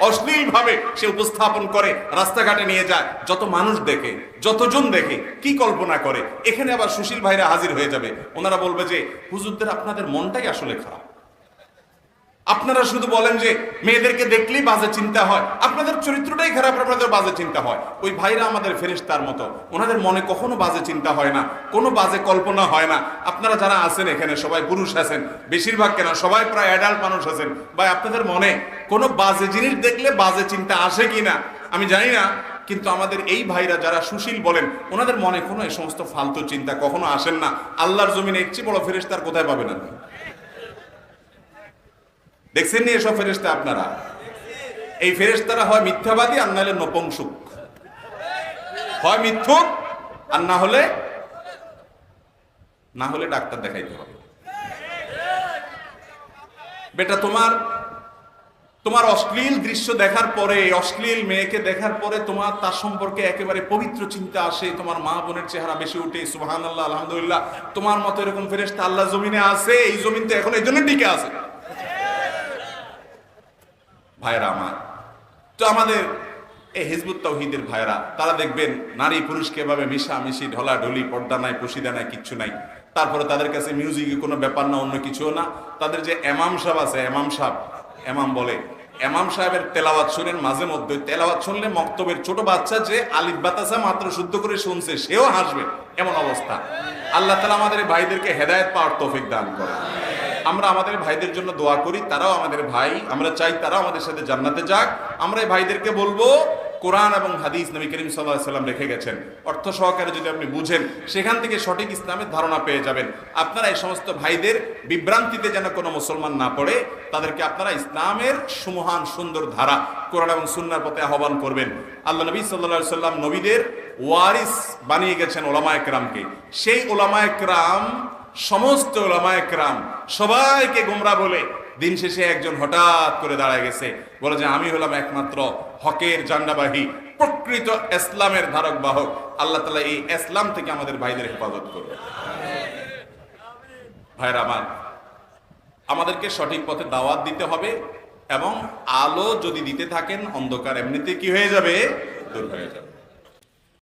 অশ্লীল ভাবে সে উপস্থাপন করে, রাস্তাঘাটে নিয়ে যায়। যত মানুষ দেখে, যতজন দেখে, কি কল্পনা করে? এখানে আবার সুশীল ভাইরা হাজির হয়ে যাবে। ওনারা বলবে যে, হুজুরদের আপনাদের মনটাই আসলে খারাপ। আপনারা শুধু বলেন যে, মেয়েদেরকে দেখলেই বাজে চিন্তা হয়। আপনাদের চরিত্রটাই খারাপ, আপনাদের বাজে চিন্তা হয়। ওই ভাইরা আমাদের ফেরেশতার মতো। ওনাদের মনে কখনো বাজে চিন্তা হয় না, কোনো বাজে কল্পনা হয় না। আপনারা যারা আছেন এখানে সবাই পুরুষ আছেন, বেশিরভাগ কেন? সবাই প্রায় অ্যাডাল্ট মানুষ আছেন। বা আপনাদের মনে কোনো বাজে জিনিস দেখলে বাজে চিন্তা আসে কিনা, আমি জানি না, কিন্তু আমাদের এই ভাইরা যারা সুশীল বলেন, ওনাদের মনে কোনো এই সমস্ত ফালতু চিন্তা কখনো আসেন না। আল্লাহর জমিনে চেয়ে বড় ফেরেশতার কোথায় পাবেন আপনি? দেখছেন নি এসব ফেরেস্তা আপনারা? এই ফেরেস্তারা হয় মিথ্যাবাদী, আর নাহলে নপংসুক। হয় মিথ্যুক, আর না হলে না হলে ডাক্তার দেখাইতে হবে। বেটা, তোমার তোমার অশ্লীল দৃশ্য দেখার পরে, অশ্লীল মেয়েকে দেখার পরে তোমার, তার সম্পর্কে একেবারে পবিত্র চিন্তা আসে, তোমার মা বোনের চেহারা বেশি উঠে সুবাহান আল্লাহ আলহামদুলিল্লাহ। তোমার মতো এরকম ফেরেস্তা আল্লাহ জমিনে আছে, এই জমিন তো এখন এই জন্য টিকে আছে। ভাইরা আমার, তো আমাদের এই হিজবুত তৌহিদের ভাইরা তারা দেখবেন নারী পুরুষকে এভাবে মিশামিশি ঢলা ঢলি পর্দা নাই, পুশিদা নাই, কিচ্ছু নাই। তারপরে তাদের কাছে মিউজিকে কোনো ব্যাপার না, অন্য কিছুও না। তাদের যে এমাম সাহেব আছে, এমাম সাহেব, এমাম বলে এমাম সাহেবের তেলাওয়াত শুনেন, মাঝে মধ্যে তেলাওয়াত শুনলে মক্তবের ছোট বাচ্চা যে আলিফ বাতাসা মাত্র শুদ্ধ করে শুনছে, সেও হাসবে। এমন অবস্থা। আল্লাহ তালা আমাদের ভাইদেরকে হেদায়ত পাওয়ার তৌফিক দান করে আমরা আমাদের ভাইদের জন্য দোয়া করি, তারাও আমাদের ভাই, আমরা চাই তারাও আমাদের সাথে জান্নাতে যাক। আমরা এই ভাইদেরকে বলব কোরআন এবং হাদিস নবী করিম সাল্লাহ সাল্লাম রেখে গেছেন। অর্থ সহকারে যদি আপনি বুঝেন, সেখান থেকে সঠিক ইসলামের ধারণা পেয়ে যাবেন। আপনারা এই সমস্ত ভাইদের বিভ্রান্তিতে যেন কোনো মুসলমান না পড়ে, তাদেরকে আপনারা ইসলামের সুমহান সুন্দর ধারা, কোরআন এবং সুন্নার পথে আহ্বান করবেন। আল্লাহ নবী সাল্লাহ সাল্লাম নবীদের ওয়ারিস বানিয়ে গেছেন ওলামায় ক্রামকে। সেই ওলামায় ক্রাম, সমস্ত ওলামায় ক্রাম সবাইকে গোমরা বলে দিন শেষে একজন হঠাৎ করে দাঁড়ায় গেছে। বলে যে, আমি হলাম একমাত্র হকের জান্ডাবাহী প্রকৃত ইসলামের ধারক বাহক। আল্লাহ তালা এই ইসলাম থেকে আমাদের ভাইদের হেফাজত করবে। ভাইরা আমার, আমাদেরকে সঠিক পথে দাওয়াত দিতে হবে এবং আলো যদি দিতে থাকেন, অন্ধকার এমনিতে কি হয়ে যাবে? দূর হয়ে যাবে।